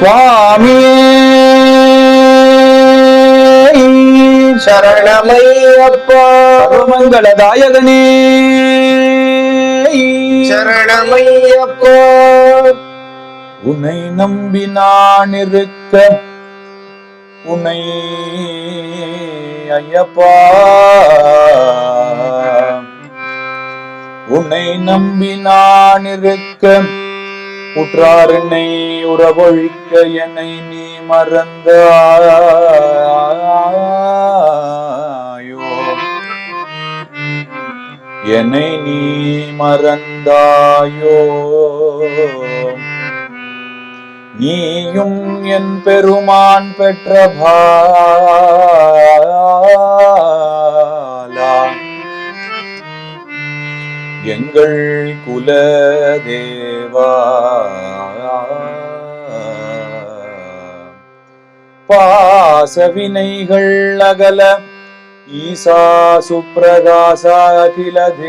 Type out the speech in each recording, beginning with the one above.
சுவாமியே சரணமையப்பா. மங்களதாயகனே. சரணமையப்பா. உன்னை நம்பி நான் இருக்க உன்னை ஐயப்பா. உன்னை நம்பி நான் இருக்க உற்றார் என்னை உறவொழிக்க என்னை நீ மறந்தாயோ? என்னை நீ மறந்தாயோ? நீயும் என் பெருமான் பெற்ற பா எங்கள் குல தேவா பாசவினைகள் அகல ஈசா சுப்பிரகாச அகில தேவா.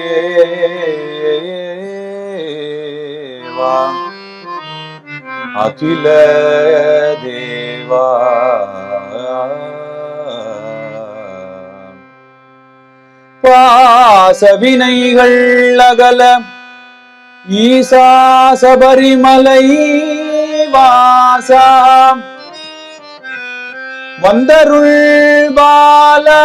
அகில தேவா. பா பாசவினைகள் அகல ஈசா சபரிமலை வாசா வந்தருள் பாலா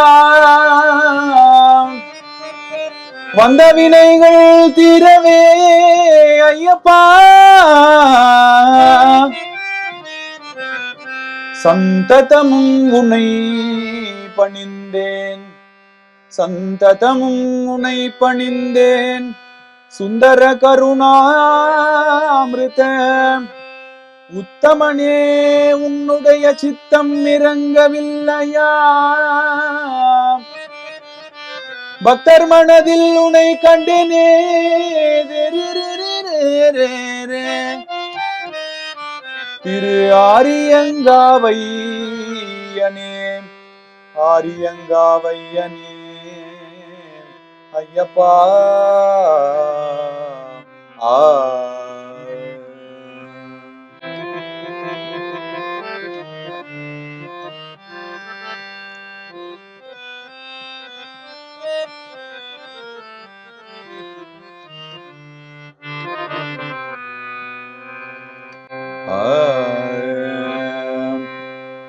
வந்த வினைகள் தீரவே ஐயப்பா. சந்ததமும் உனை பணிந்தேன். சந்ததமும் உனை பணிந்தேன். சுந்தர கருணாமிருத உத்தமனே உன்னுடைய சித்தம் இறங்கவில்லையா? பக்தர் மனதில் உனை கண்டேனே திரு ஆரியங்காவையனே ஆரியங்காவையனே. ஐயப்பா. ஆ.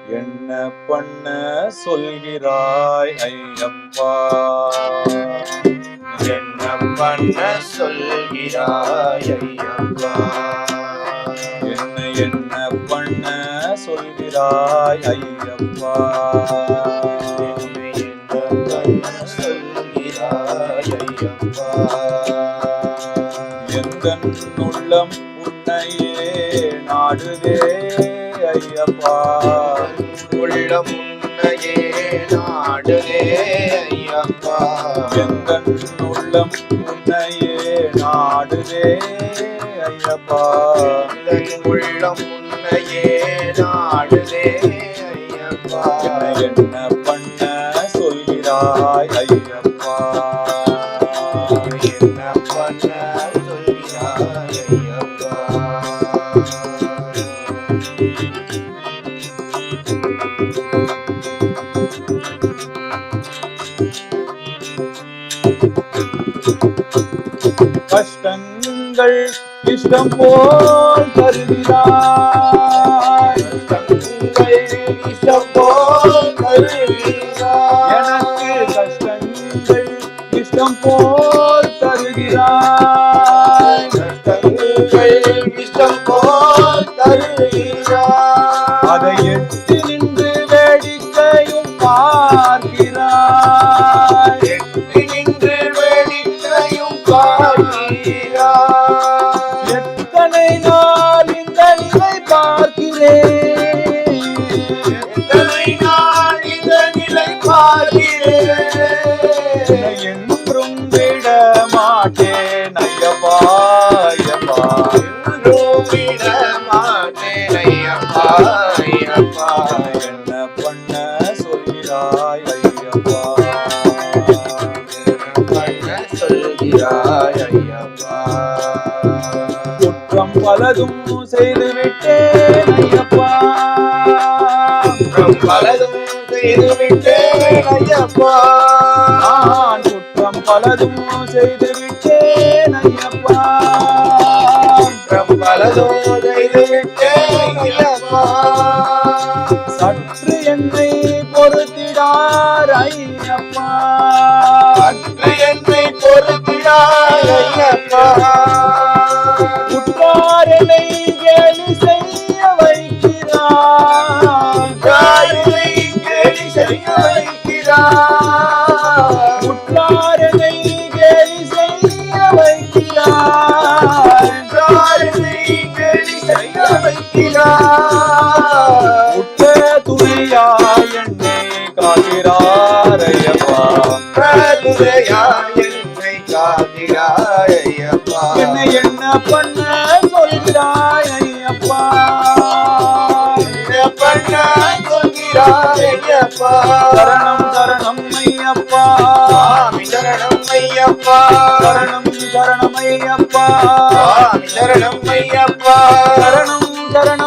என்ன பண்ண சொல்கிறாய் ஐயப்பா? என்ன பண்ண சொல்கிறாய் ஐயப்பா. என்ன என்ன பண்ண சொல்கிறாய் ஐயப்பா. உள்ளம் உன்னையே நாடுதே ஐயப்பா. உள்ளம் உன்னையே நாடுதே உள்ளம் உன்னையே நாடுதே ஐயப்பா. உள்ளம் உன்னையே நாடுதே ஐயப்பா. என்ன என்ன பண்ண சொல்கிறாய் ஐயப்பா? என்ன பண்ண கஷ்டங்கள் இஷ்டம் போல் தருகிறாய். எனக்கு கஷ்டங்கள் இஷ்டம் போல் என்ன பண்ண சொல்கிறாய் ஐயப்பா. சொல்கிறாய் ஐயப்பா குற்றம் பலதும் செய்து விட்டேன் ஐயப்பா. பலதும் செய்து விட்டேன் ஐயப்பா நான் குற்றம் பலதும் செய்து விட்டேன் ஐயப்பா. சற்று என்னை பொறுத்திடார் ஐயப்பா அன்று என்னை பொறுத்தினாய் ஐயப்பா என்னை கேலி செய்ய வைக்கிறார். கேலி செய்ய வைக்கிறாய் துணையாய் என்னை காக்கிறார் ஐயப்பா பிரதுரையாய் என்னை ஐயப்பா என்னை என்ன பண்ண சொல்கிறாய் ஐயப்பா பண்ண சொல்கிறாய் ஐயப்பா சரணம் சரணம் ஐயப்பா. சரணம் ஐயப்பா. சரணம் சரணம் ஐயப்பா. சுவாமி சரணம் ஐயப்பா. சரணம் சரணம்